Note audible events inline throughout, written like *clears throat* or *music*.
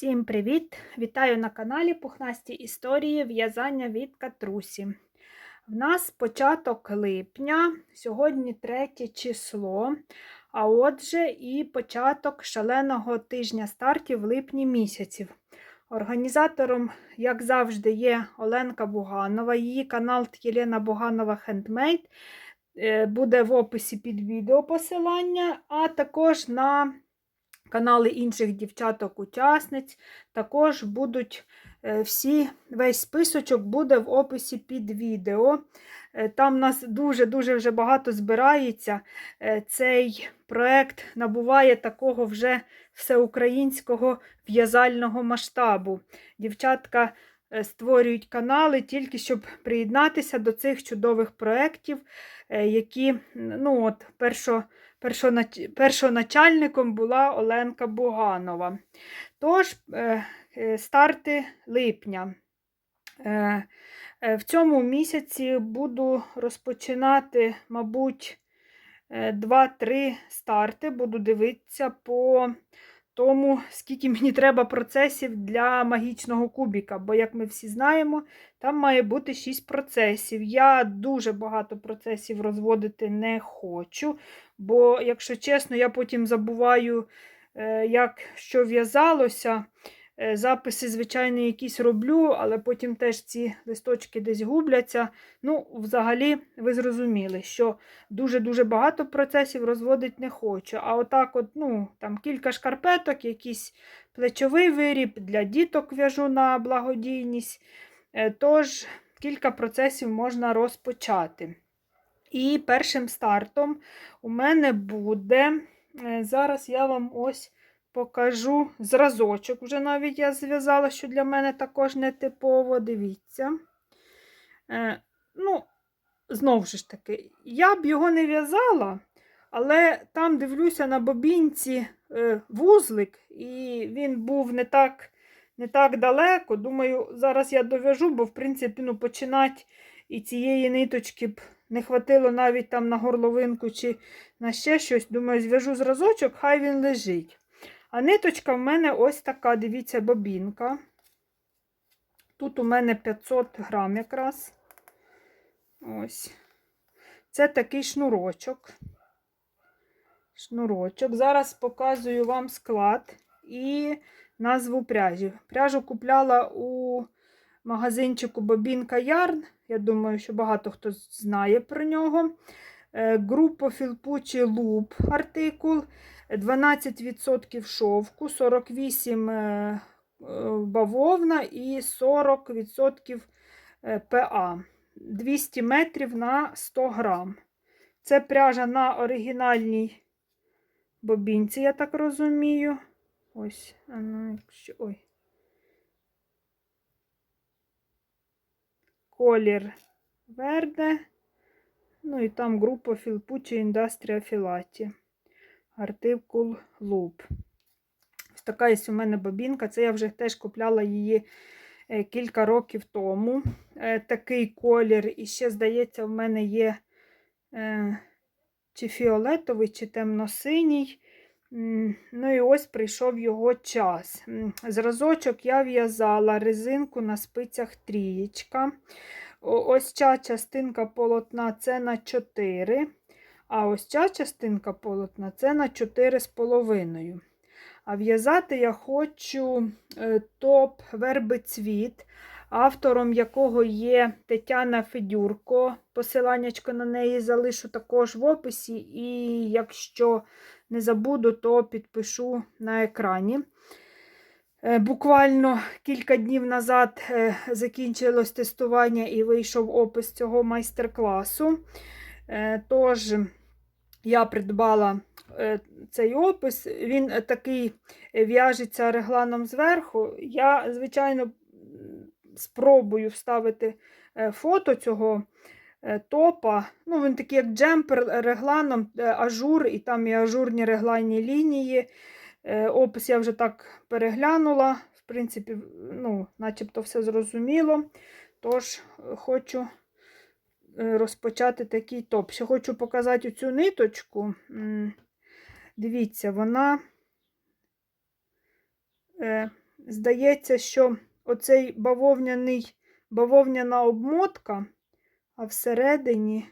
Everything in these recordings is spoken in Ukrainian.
Всім привіт! Вітаю на каналі Пухнасті історії в'язання від Катрусі. В нас початок липня, сьогодні третє число, а отже, і початок шаленого тижня стартів в липні місяців. Організатором, як завжди, є Оленка Буганова, її канал Єлена Буганова Хендмейд. Буде в описі під відео посилання, а також на канали інших дівчаток-учасниць. Також будуть е, всі, весь списочок буде в описі під відео. Е, Там нас дуже-дуже вже багато збирається. Е, Цей проект набуває такого вже всеукраїнського в'язального масштабу. Дівчатка створюють канали тільки щоб приєднатися до цих чудових проєктів, які ну от, першо, першоначальником була Оленка Буганова. Тож, е, е, старти липня. Е, В цьому місяці буду розпочинати, мабуть, е, 2-3 старти. Буду дивитися по тому, скільки мені треба процесів для магічного кубіка. Бо, як ми всі знаємо, там має бути 6 процесів. Я дуже багато процесів розводити не хочу, бо, якщо чесно, я потім забуваю, е, як що в'язалося. Е, Записи, звичайно, якісь роблю, але потім теж ці листочки десь губляться. Ну, взагалі, ви зрозуміли, що дуже-дуже багато процесів розводити не хочу. А отак, от, ну, там кілька шкарпеток, якийсь плечовий виріб для діток в'яжу на благодійність. Е, Тож, кілька процесів можна розпочати. І першим стартом у мене буде. е, Зараз я вам ось покажу зразочок. Вже навіть я зв'язала, що для мене також нетипово. Дивіться. Е, ну, знову ж таки, я б його не в'язала, але там дивлюся на бобінці е, вузлик, і він був не так не так далеко. Думаю, зараз я дов'яжу, бо, в принципі, ну, починати і цієї ниточки б не хватило навіть там на горловинку чи на ще щось. Думаю, зв'яжу зразочок, хай він лежить. А ниточка в мене ось така, дивіться, бобінка. Тут у мене 500 грам якраз. Ось. Це такий шнурочок. Шнурочок. Зараз показую вам склад і назву пряжі. Пряжу купляла у магазинчику Бобінка Ярн. Я думаю, що багато хто знає про нього. Е, Група Філпучі Луп артикул. 12% шовку, 48 е, бавовна і 40% ПА. 200 метрів на 100 грам. Це пряжа на оригінальній бобінці, я так розумію. Ось, ну, якщо, ой. Колір верде. Ну і там група Філпучі Індастрія Філаті. Артикул Loop. Ось така є у мене бобінка. Це я вже теж купляла її е, кілька років тому. Е, такий колір. І ще, здається, в мене є е, чи фіолетовий, чи темно-синій. Ну і ось прийшов його час. Зразочок я в'язала резинку на спицях трієчка. Ось ця частинка полотна це на 4. А ось ця частинка полотна це на 4,5. А в'язати я хочу е, топ вербицвіт, автором якого є Тетяна Федюрко. Посиланнячко на неї залишу також в описі, і якщо не забуду, то підпишу на екрані. Е, Буквально кілька днів назад е, закінчилось тестування і вийшов опис цього майстер-класу. Тож, я придбала цей опис, він такий в'яжеться регланом зверху. Я, звичайно, спробую вставити фото цього топа. Ну, Він такий, як джемпер регланом, ажур, і там і ажурні регланні лінії. Опис я вже так переглянула. В принципі, ну, начебто все зрозуміло. Тож, хочу розпочати такий топ. Ще хочу показати цю ниточку. Дивіться, вона здається, що оцей бавовняний, бавовняна обмотка, а всередині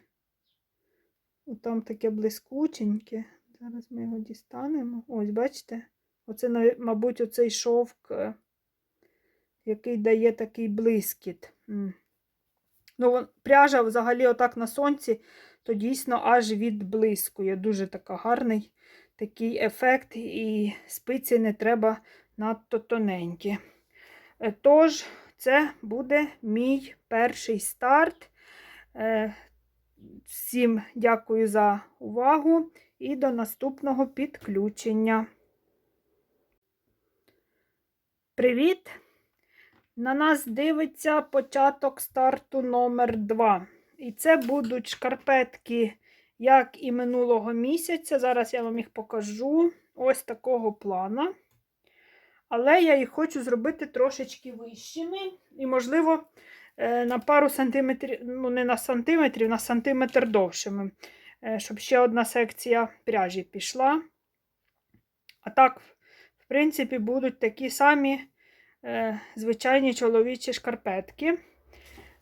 там таке блискученьке. Зараз ми його дістанемо. Ось, бачите? Оце, мабуть, оцей шовк, е, який дає такий блискіт. Ну, пряжа взагалі отак на сонці, то дійсно аж відблискує. Дуже така гарний такий ефект, і спиці не треба надто тоненькі. Е, Тож, це буде мій перший старт. Е, Всім дякую за увагу і до наступного підключення. Привіт! На нас дивиться початок старту номер 2. І це будуть шкарпетки, як і минулого місяця. Зараз я вам їх покажу. Ось такого плана. Але я їх хочу зробити трошечки вищими. І, можливо, на пару сантиметрів, ну, не на сантиметрів, на сантиметр довшими. Е, Щоб ще одна секція пряжі пішла. А так, в принципі, будуть такі самі е, звичайні чоловічі шкарпетки.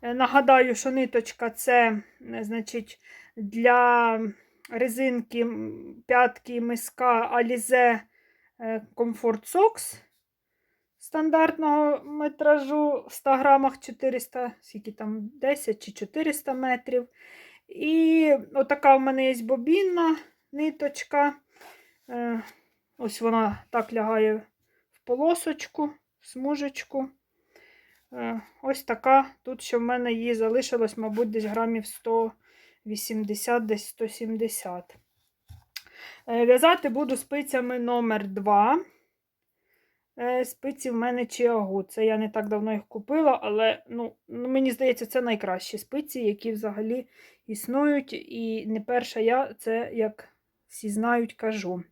Е, Нагадаю, що ниточка це е, значить, для резинки п'ятки миска Alize е, Comfort Socks стандартного метражу в 100 грамах 400, скільки там 10 чи 400 метрів. І отака в мене є бобінна ниточка. Е, Ось вона так лягає в полосочку, в смужечку. Е, Ось така. Тут ще в мене її залишилось, мабуть, десь грамів 180, десь 170. Е, В'язати буду спицями номер 2. Е, Спиці в мене Чіагу. Це я не так давно їх купила, але ну, ну, мені здається, це найкращі спиці, які взагалі існують. І не перша я це, як всі знають, кажу.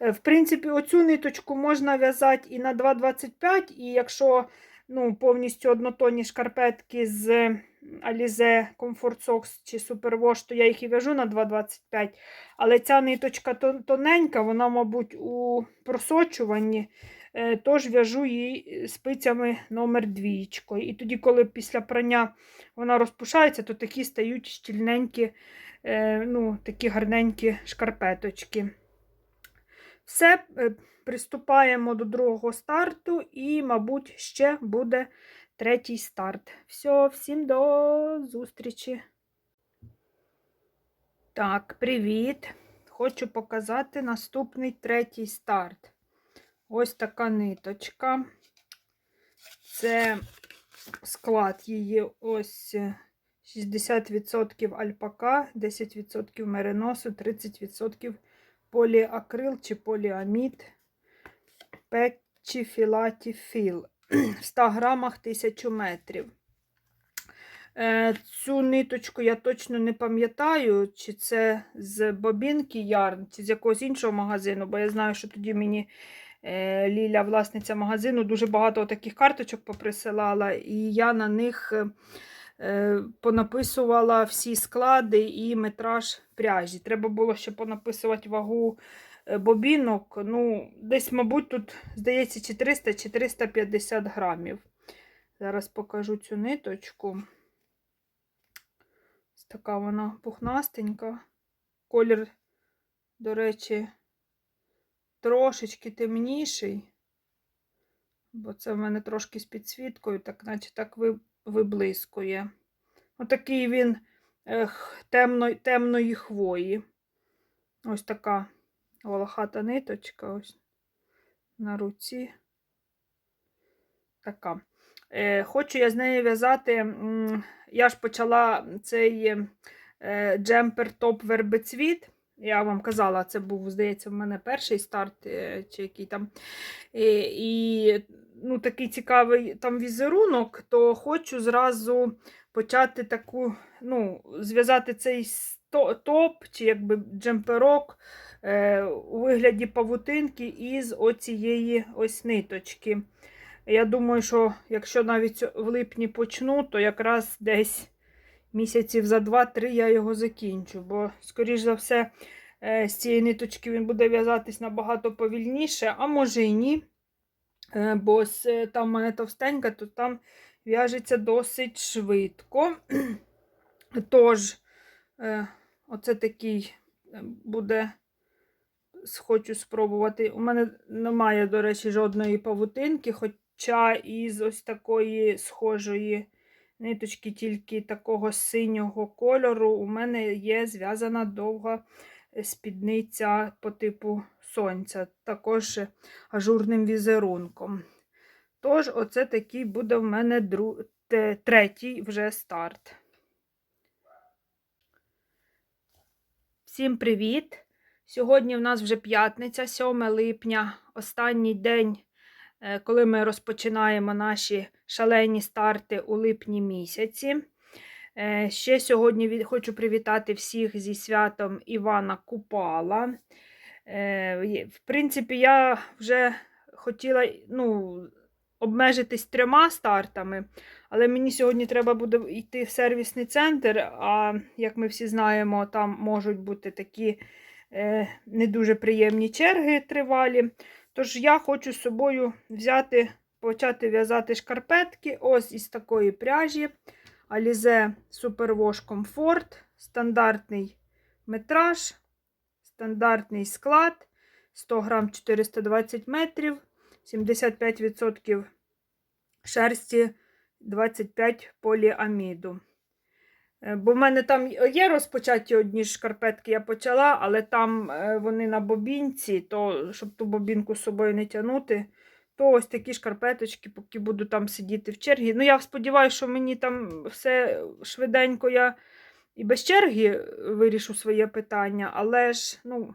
Е, В принципі, оцю ниточку можна в'язати і на 2,25, і якщо ну, повністю однотонні шкарпетки з Alize Comfort Socks чи Superwash, то я їх і в'яжу на 2,25. Але ця ниточка тоненька, вона, мабуть, у просочуванні. Е, Тож в'яжу її спицями номер двічкою. І тоді, коли після прання вона розпушається, то такі стають щільненькі, е, ну, такі гарненькі шкарпеточки. Все, е, приступаємо до другого старту, і, мабуть, ще буде третій старт. Все, всім до зустрічі. Так, привіт! Хочу показати наступний третій старт. Ось така ниточка. Це склад її ось е, 60% альпака, 10% мериносу, 30% поліакрил чи поліамід, печі філаті. В 100 грамах 1000 метрів. Е, Цю ниточку я точно не пам'ятаю, чи це з бобінки Ярн, чи з якогось іншого магазину, бо я знаю, що тоді мені е, Ліля, власниця магазину, дуже багато таких карточок поприсилала, і я на них е, е, понаписувала всі склади і метраж пряжі. Треба було ще понаписувати вагу е, бобінок. Ну, десь, мабуть, тут, здається, чи 300 чи 350 грамів. Зараз покажу цю ниточку. Така вона пухнастенька. Колір, до речі, трошечки темніший, бо це в мене трошки з підсвіткою, так наче так ви- виблискує. Отакий він ех, темно, темної хвої. Ось така волохата ниточка ось на руці. Така. Е, хочу я з нею в'язати. Я ж почала цей е, джемпер топ вербецвіт. Я вам казала, це був, здається, в мене перший старт, е, чи який там. І, і ну, такий цікавий там візерунок, то хочу зразу почати таку, ну, зв'язати цей топ, чи якби джемперок е, у вигляді павутинки із оцієї ось ниточки. Я думаю, що якщо навіть в липні почну, то якраз десь місяців за 2-3 я його закінчу. Бо, скоріш за все, е, з цієї ниточки він буде в'язатись набагато повільніше, а може і ні. Е, Бо е, там мене товстенька, то там в'яжеться досить швидко. *clears throat* Тож, оце такий буде, хочу спробувати. У мене немає, до речі, жодної павутинки, хоча із ось такої схожої ниточки, тільки такого синього кольору, у мене є зв'язана довга е, спідниця по типу сонця, також ажурним візерунком. Тож, оце такий буде в мене дру... третій вже старт. Всім привіт! Сьогодні в нас вже п'ятниця, 7 липня, останній день, е, коли ми розпочинаємо наші шалені старти у липні місяці. Е, Ще сьогодні хочу привітати всіх зі святом Івана Купала. Е, В принципі, я вже хотіла ну, обмежитись трьома стартами, але мені сьогодні треба буде йти в сервісний центр. А як ми всі знаємо, там можуть бути такі е, не дуже приємні черги тривалі. Тож я хочу з собою взяти, почати в'язати шкарпетки. Ось із такої пряжі. Alize Superwash Comfort, стандартний метраж, стандартний склад. 100 грам 420 метрів, 75% шерсті, 25 поліаміду. Е, Бо в мене там є розпочаті одні шкарпетки, я почала, але там е, вони на бобінці, то щоб ту бобінку з собою не тягнути, то ось такі шкарпеточки, поки буду там сидіти в чергі. Ну, я сподіваюся, що мені там все швиденько я і без черги вирішу своє питання, але ж, ну,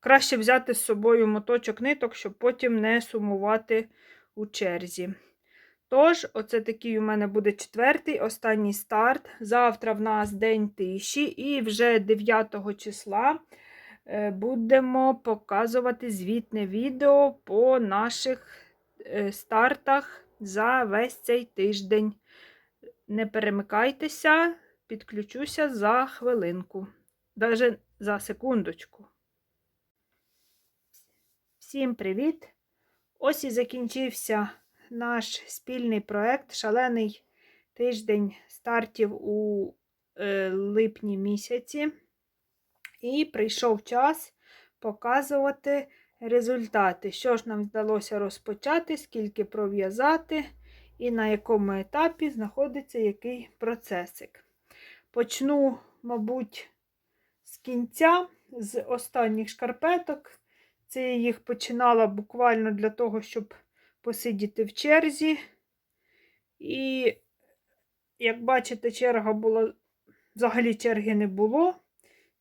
краще взяти з собою моточок ниток, щоб потім не сумувати у черзі. Тож, оце такий у мене буде четвертий, останній старт. Завтра в нас день тиші, і вже 9 числа е, будемо показувати звітне відео по наших стартах за весь цей тиждень. Не перемикайтеся, підключуся за хвилинку, навіть за секундочку. Всім привіт! Ось і закінчився наш спільний проект Шалений тиждень стартів у е, липні місяці. І прийшов час показувати результати, що ж нам вдалося розпочати, скільки пров'язати і на якому етапі знаходиться який процесик. Почну, мабуть, з кінця, з останніх шкарпеток. Це я їх починала буквально для того, щоб посидіти в черзі. І, як бачите, черга була, взагалі черги не було.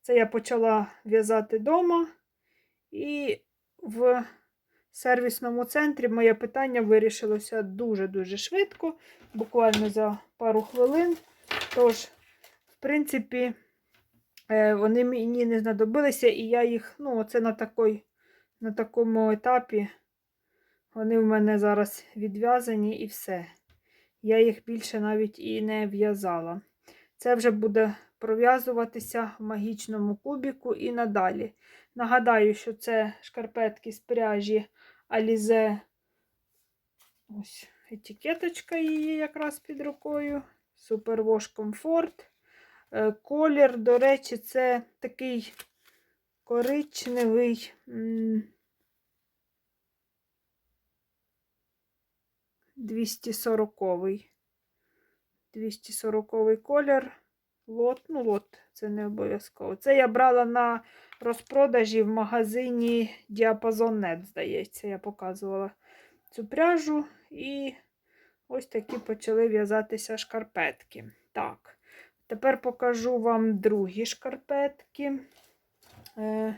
Це я почала в'язати вдома. І в сервісному центрі моє питання вирішилося дуже-дуже швидко, буквально за пару хвилин. Тож, в принципі, е, вони мені не знадобилися, і я їх, ну, оце на, такой, на такому етапі. Вони в мене зараз відв'язані і все. Я їх більше навіть і не в'язала. Це вже буде пров'язуватися в магічному кубіку і надалі. Нагадаю, що це шкарпетки з пряжі Alize. Ось етикеточка її якраз під рукою. Superwash Comfort. Е, Колір, до речі, це такий коричневий. м, 240-й. 240-й колір. Лот, ну лот, це не обов'язково. Це я брала на розпродажі в магазині Діапазон.нет, здається, я показувала цю пряжу. І ось такі почали в'язатися шкарпетки. Так, тепер покажу вам другі шкарпетки, е,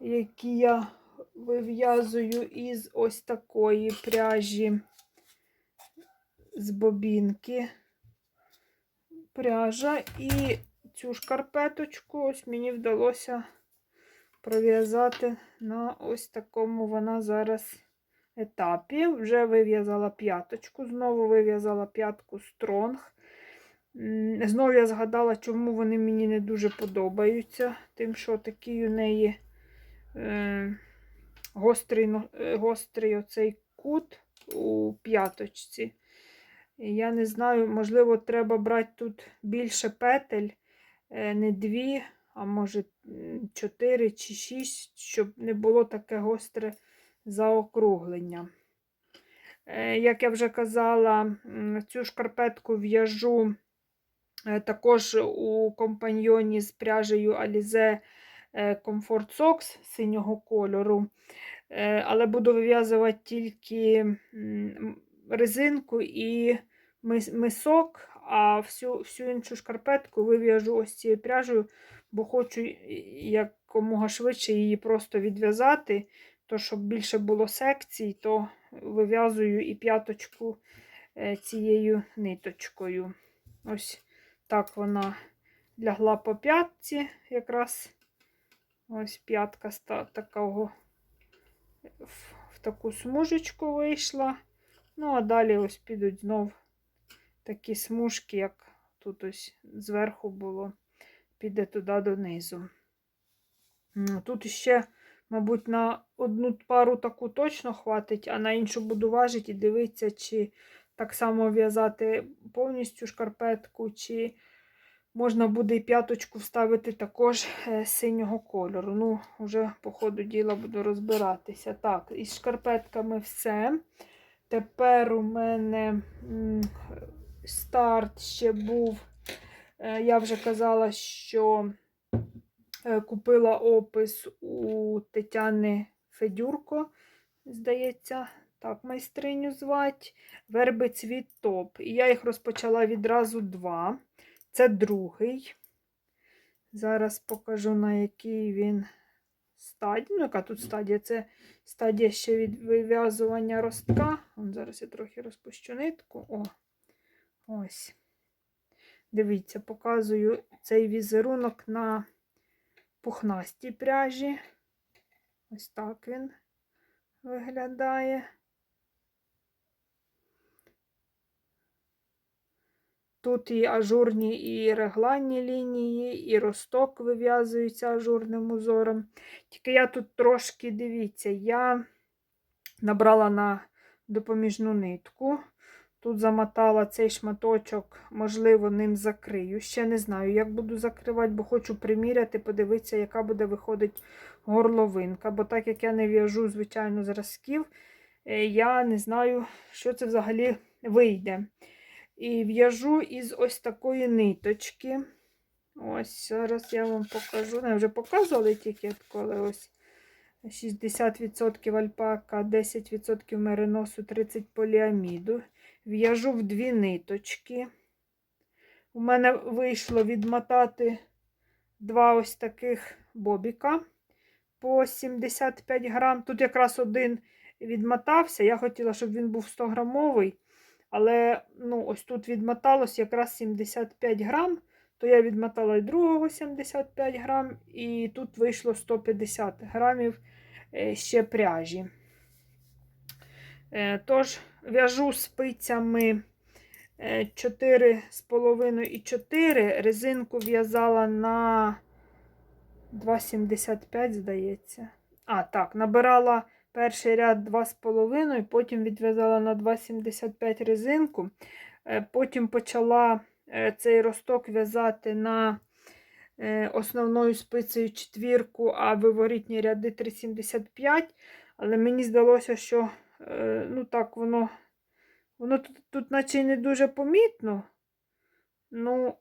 які я вив'язую із ось такої пряжі з бобінки пряжа. І цю шкарпеточку ось мені вдалося пров'язати на ось такому вона зараз етапі. Вже вив'язала п'яточку, знову вив'язала п'ятку стронг. Знову я згадала, чому вони мені не дуже подобаються. Тим, що такий у неї е, гострий, е, гострий оцей кут у п'яточці. Я не знаю, можливо, треба брати тут більше петель, е, не дві, а може чотири чи шість, щоб не було таке гостре заокруглення. Е, Як я вже казала, цю шкарпетку в'яжу е, також у компаньйоні з пряжею Alize Comfort Socks синього кольору. Але буду вив'язувати тільки резинку і мисок, а всю, всю іншу шкарпетку вив'яжу ось цією пряжею, бо хочу якомога швидше її просто відв'язати. То, щоб більше було секцій, то вив'язую і п'яточку е, цією ниточкою. Ось так вона лягла по п'ятці, якраз ось п'ятка ста- такого в таку смужечку вийшла. Ну, а далі ось підуть знов такі смужки, як тут ось зверху було, піде туди донизу. Тут ще, мабуть, на одну пару таку точно хватить, а на іншу буду важити і дивитися, чи так само в'язати повністю шкарпетку, чи можна буде і п'яточку вставити також е, синього кольору. Ну, вже по ходу діла буду розбиратися. Так, із шкарпетками все. Тепер у мене старт ще був. Е, Я вже казала, що е, купила опис у Тетяни Федюрко, здається, так, майстриню звать. Верби цвіт топ. І я їх розпочала відразу два. Це другий. Зараз покажу, на якій він стадії. Ну, яка тут стадія? Це стадія ще від вив'язування ростка. Вон, зараз я трохи розпущу нитку. О, ось. Дивіться, показую цей візерунок на пухнастій пряжі. Ось так він виглядає. Тут і ажурні, і регланні лінії, і росток вив'язується ажурним узором. Тільки я тут трошки, дивіться, я набрала на допоміжну нитку. Тут замотала цей шматочок, можливо, ним закрию. Ще не знаю, як буду закривати, бо хочу приміряти, подивитися, яка буде виходить горловинка. Бо так як я не в'яжу, звичайно, зразків, е, я не знаю, що це взагалі вийде. І в'яжу із ось такої ниточки. Ось, зараз я вам покажу. Не, вже показувала етикетку, але ось 60% альпака, 10% мериносу, 30 поліаміду. В'яжу в дві ниточки. У мене вийшло відмотати два ось таких бобіка по 75 грам. Тут якраз один відмотався. Я хотіла, щоб він був 100 грамовий. Але ну, ось тут відмоталось якраз 75 грам, то я відмотала і другого 75 грам, і тут вийшло 150 грамів е, ще пряжі. Е, Тож, в'яжу спицями 4,5 і 4. Резинку в'язала на 2,75, здається. А, так, набирала перший ряд 2,5, потім відв'язала на 2,75 резинку. Е, Потім почала е, цей росток в'язати на е, основною спицею четвірку, а виворітні ряди 3,75. Але мені здалося, що е, ну так, воно воно тут, тут наче не дуже помітно. Ну,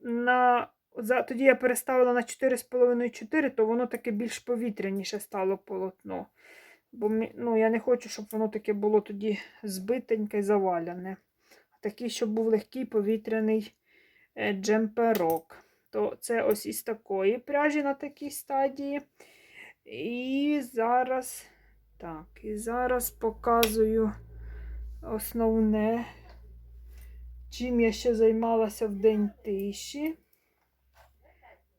на, за, тоді я переставила на 4,5-4, то воно таке більш повітряніше стало полотно. Бо ну, я не хочу, щоб воно таке було тоді збитеньке і заваляне. Такий, щоб був легкий повітряний е, джемперок. То це ось із такої пряжі на такій стадії. І зараз, так, і зараз показую основне, чим я ще займалася в день тиші.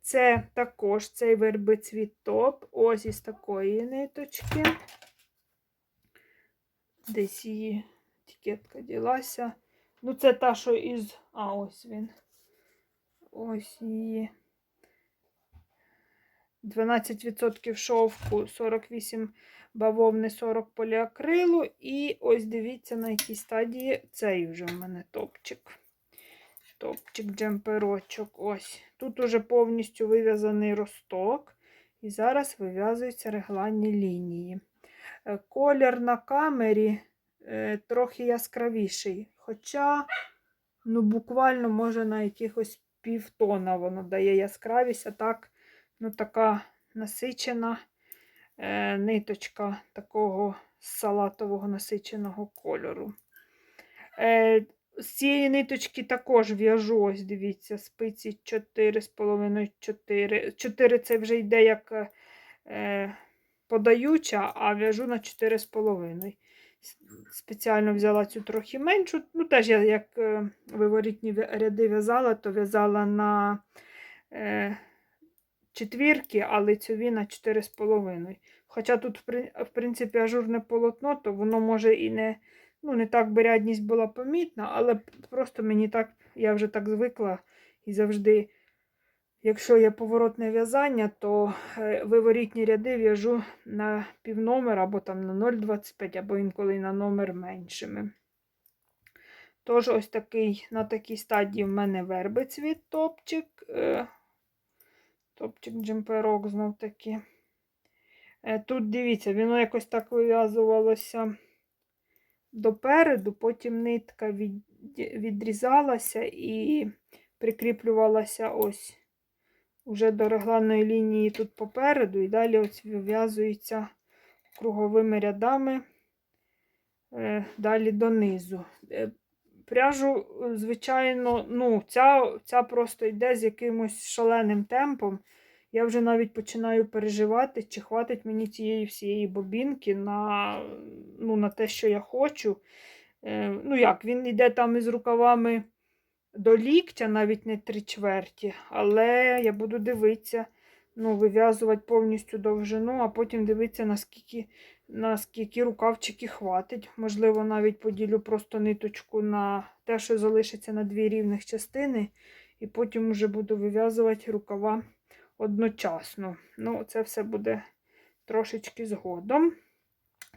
Це також цей вербицвіт топ, ось із такої ниточки. Десь її етикетка ділася. Ну, це та, що із. А, ось він. Ось її. 12% шовку, 48 бавовни, 40 поліакрилу. І ось дивіться, на якій стадії цей вже в мене топчик. Топчик, джемперочок. Ось. Тут уже повністю вив'язаний росток. І зараз вив'язуються регланні лінії. Е, Колір на камері е, трохи яскравіший. Хоча, ну, буквально, може, на якихось півтона воно дає яскравість, а так, ну, така насичена ниточка такого салатового насиченого кольору. Е, з цієї ниточки також в'яжу, ось дивіться, спиці 4,5 4. 4 це вже йде як е, подаюча, а в'яжу на 4,5. Спеціально взяла цю трохи меншу. Ну, теж я як е, виворітні ряди в'язала, то в'язала на е, четвірки, а лицьові на 4,5. Хоча тут, в принципі, ажурне полотно, то воно може і не, ну, не так би рядність була помітна, але просто мені так, я вже так звикла і завжди. Якщо є поворотне в'язання, то е, виворітні ряди в'яжу на півномер або там на 0,25, або інколи на номер меншими. Тож, ось такий, на такій стадії в мене вербицвіт топчик. Е, Топчик джемперок знов таки. Е, Тут дивіться, воно якось так вив'язувалося допереду, потім нитка від, відрізалася і прикріплювалася ось уже до регланної лінії тут попереду, і далі ось вив'язується круговими рядами е, далі донизу. Пряжу, е, звичайно, ну, ця, ця просто йде з якимось шаленим темпом. Я вже навіть починаю переживати, чи хватить мені цієї всієї бобінки на, ну, на те, що я хочу. Е, ну як, він йде там із рукавами до ліктя, навіть не три чверті, але я буду дивитися, ну, вив'язувати повністю довжину, а потім дивитися, наскільки, наскільки рукавчики хватить. Можливо, навіть поділю просто ниточку на те, що залишиться на дві рівних частини, і потім вже буду вив'язувати рукава одночасно. Ну, це все буде трошечки згодом.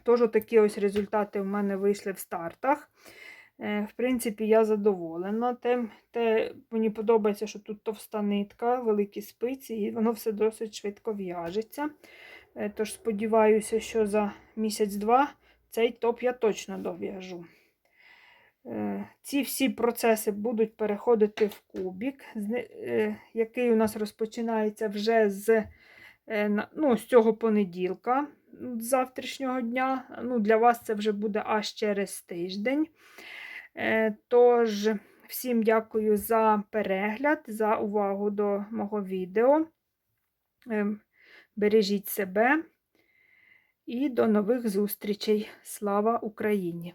Тож, такі ось результати в мене вийшли в стартах. Е, В принципі, я задоволена. Тим, те, мені подобається, що тут товста нитка, великі спиці, і воно все досить швидко в'яжеться. Е, Тож сподіваюся, що за місяць-два цей топ я точно дов'яжу. Е, Ці всі процеси будуть переходити в кубік, е, який у нас розпочинається вже з, ну, з цього понеділка, з завтрашнього дня. Ну, Для вас це вже буде аж через тиждень. Тож, всім дякую за перегляд, за увагу до мого відео. Бережіть себе і до нових зустрічей. Слава Україні!